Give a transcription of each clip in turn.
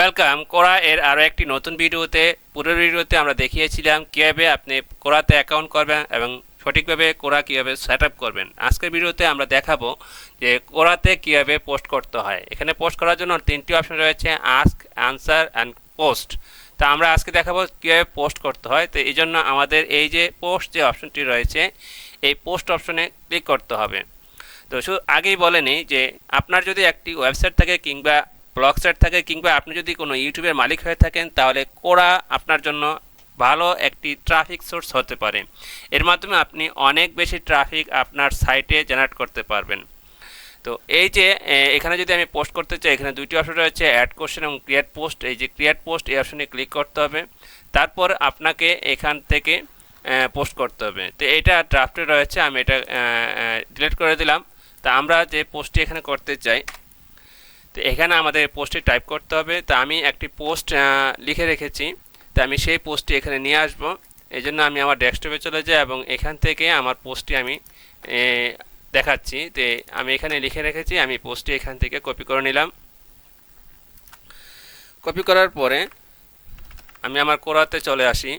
Welcome কোরা এর আরও একটি নতুন ভিডিওতে। পুরো ভিডিওতে আমরা দেখিয়েছিলাম কীভাবে আপনি কোরাতে অ্যাকাউন্ট করবেন এবং সঠিকভাবে কোরা কীভাবে সেট করবেন। আজকের ভিডিওতে আমরা দেখাবো যে কোরাতে কীভাবে পোস্ট করতে হয়। এখানে পোস্ট করার জন্য তিনটি অপশন রয়েছে আস্ক আনসার অ্যান্ড পোস্ট তা আমরা আজকে দেখাবো কীভাবে পোস্ট করতে হয়। তো এই জন্য আমাদের এই যে পোস্ট যে অপশনটি রয়েছে, এই পোস্ট অপশনে ক্লিক করতে হবে। তো শুধু আগেই বলেনি যে আপনার যদি একটি ওয়েবসাইট থাকে কিংবা ব্লগ সাইট থাকে কিংবা আপনি যদি কোনো ইউটিউবের মালিক হয়ে থাকেন, তাহলে কোরা আপনার জন্য ভালো একটি ট্রাফিক সোর্স হতে পারে। এর মাধ্যমে আপনি অনেক বেশি ট্রাফিক আপনার সাইটে জেনারেট করতে পারবেন। তো এই যে এখানে যদি আমি পোস্ট করতে চাই, এখানে দুইটি অপশন রয়েছে অ্যাড কোশ্চেন এবং ক্রিয়েট পোস্ট এই যে ক্রিয়েট পোস্ট এই অপশনে ক্লিক করতে হবে। তারপর আপনাকে এখান থেকে পোস্ট করতে হবে। তো এটা ড্রাফটে রয়েছে, আমি এটা ডিলিট করে দিলাম। তা আমরা যে পোস্টটি এখানে করতে চাই তো এখানে আমাদের পোস্টটি টাইপ করতে হবে। তো আমি একটি পোস্ট লিখে রেখেছি। তো আমি সেই পোস্টটি এখানে নিয়ে আসব। এই জন্য আমি আমার ডেস্কটপে চলে যাই এবং এখান থেকে আমার পোস্টটি আমি দেখাচ্ছি। তো আমি এখানে লিখে রেখেছি, আমি পোস্টটি এখান থেকে কপি করে নিলাম। কপি করার পরে আমি আমার কোরাতে চলে আসি।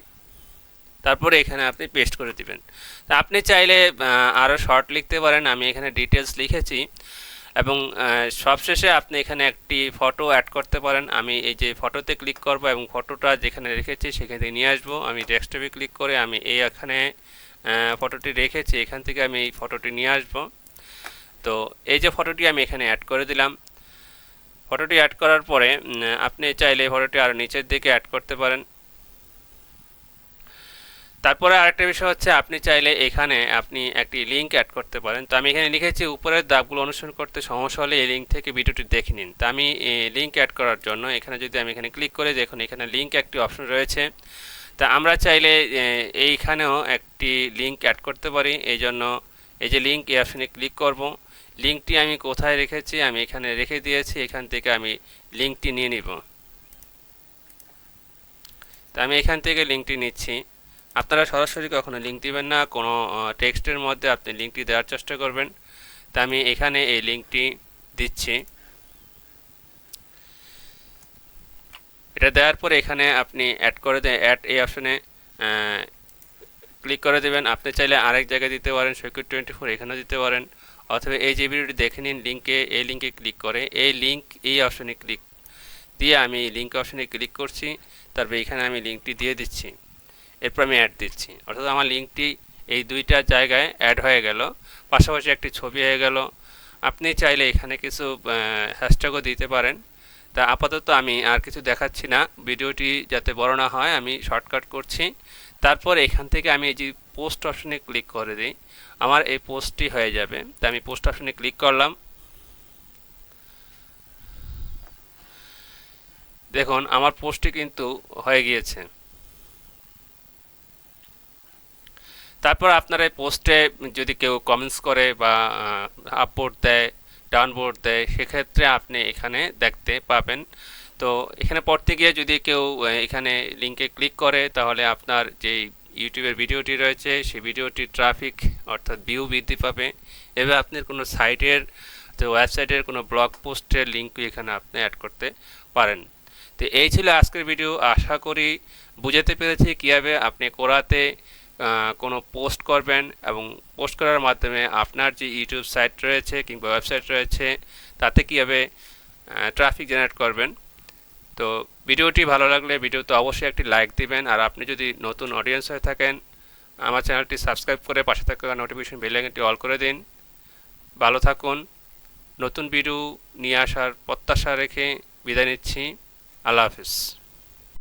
তারপরে এখানে আপনি পেস্ট করে দিবেন। তা আপনি চাইলে আরও শর্ট লিখতে পারেন। আমি এখানে ডিটেলস লিখেছি। এবং সবশেষে আপনি এখানে একটি ফটো অ্যাড করতে পারেন। আমি এই যে ফটোতে ক্লিক করব এবং ফটোটা যেখানে রেখেছি সেখান নিয়ে আসব। আমি ডেস্কটপে ক্লিক করে আমি এই এখানে ফটোটি রেখেছি, এখান থেকে আমি এই ফটোটি নিয়ে আসব। তো এই যে ফটোটি আমি এখানে অ্যাড করে দিলাম। ফটোটি অ্যাড করার পরে আপনি চাইলে এই ফটোটি আরও নিচের দিকে অ্যাড করতে পারেন। তারপরে আরেকটা বিষয় হচ্ছে, আপনি চাইলে এখানে আপনি একটি লিঙ্ক অ্যাড করতে পারেন। তো আমি এখানে লিখেছি, উপরের দাগগুলো অনুসরণ করতে সমস্যা হলে এই লিঙ্ক থেকে ভিডিওটি দেখে নিন। তো আমি লিঙ্ক অ্যাড করার জন্য এখানে যদি আমি এখানে ক্লিক করে, দেখুন এখানে লিঙ্ক একটি অপশন রয়েছে। তা আমরা চাইলে এইখানেও একটি লিঙ্ক অ্যাড করতে পারি। এই জন্য এই যে লিঙ্ক এই অপশনে ক্লিক করব। লিঙ্কটি আমি কোথায় রেখেছি? আমি এখানে রেখে দিয়েছি। এখান থেকে আমি লিঙ্কটি নিয়ে নিব। তো আমি এখান থেকে লিঙ্কটি নিচ্ছি। আপনারা সরাসরি কখনো লিঙ্ক দিবেন না, কোনো টেক্সটের মধ্যে আপনি লিঙ্কটি দেওয়ার চেষ্টা করবেন। তা আমি এখানে এই লিঙ্কটি দিচ্ছি। এটা দেওয়ার পরে এখানে আপনি অ্যাড করে দেন অ্যাড এই অপশনে ক্লিক করে দেবেন। আপনি চাইলে আরেক জায়গায় দিতে পারেন সৈকত টোয়েন্টি ফোর এখানেও দিতে পারেন। অথবা এই যে ভিডিওটি দেখে নিন লিঙ্কে এই লিঙ্কে ক্লিক করে, এই লিঙ্ক এই অপশনে ক্লিক দিয়ে আমি লিঙ্ক অপশনে ক্লিক করছি, তারপর এখানে আমি লিঙ্কটি দিয়ে দিচ্ছি। এরপর আমি অ্যাড দিচ্ছি। অর্থাৎ আমার লিঙ্কটি এই দুইটা জায়গায় অ্যাড হয়ে গেল। পাশাপাশি একটি ছবি হয়ে গেল। আপনি চাইলে এখানে কিছু হ্যাশট্যাগও দিতে পারেন। তা আপাতত আমি আর কিছু দেখাচ্ছি না। ভিডিওটি যাতে বড় না হয়, আমি শর্টকাট করছি। তারপর এখান থেকে আমি এই যে পোস্ট অপশনে ক্লিক করে দিই। আমার এই পোস্টটি হয়ে যাবে। তা আমি পোস্ট অপশনে ক্লিক করলাম। দেখুন, আমার পোস্টটি কিন্তু হয়ে গিয়েছে। তারপর আপনার এই পোস্টে যদি কেউ কমেন্টস করে বা আপবোর্ড দেয় ডাউনবোর্ড দেয়, সেক্ষেত্রে আপনি এখানে দেখতে পাবেন। তো এখানে পড়তে গিয়ে যদি কেউ এখানে লিঙ্কে ক্লিক করে, তাহলে আপনার যে ইউটিউবের ভিডিওটি রয়েছে, সেই ভিডিওটির ট্রাফিক অর্থাৎ ভিউ বৃদ্ধি পাবে। এবার আপনার কোনো সাইটের তো ওয়েবসাইটের কোনো ব্লগ পোস্টের লিঙ্ক এখানে আপনি অ্যাড করতে পারেন। তো এই ছিল আজকের ভিডিও আশা করি বুঝাতে পেরেছি কীভাবে আপনি কোরাতে কোনো পোস্ট করবেন এবং পোস্ট করার মাধ্যমে আপনার যে ইউটিউব সাইট রয়েছে কিংবা ওয়েবসাইট রয়েছে, তাতে কীভাবে ট্রাফিক জেনারেট করবেন। তো ভিডিওটি ভালো লাগলে ভিডিওতে অবশ্যই একটি লাইক দিবেন। আর আপনি যদি নতুন অডিয়েন্স হয়ে থাকেন, আমার চ্যানেলটি সাবস্ক্রাইব করে পাশে থাকা নোটিফিকেশন বেল আইকনটি অল করে দিন। ভালো থাকুন। নতুন ভিডিও নিয়ে আসার প্রত্যাশা রেখে বিদায় নিচ্ছি। আল্লাহ হাফিজ।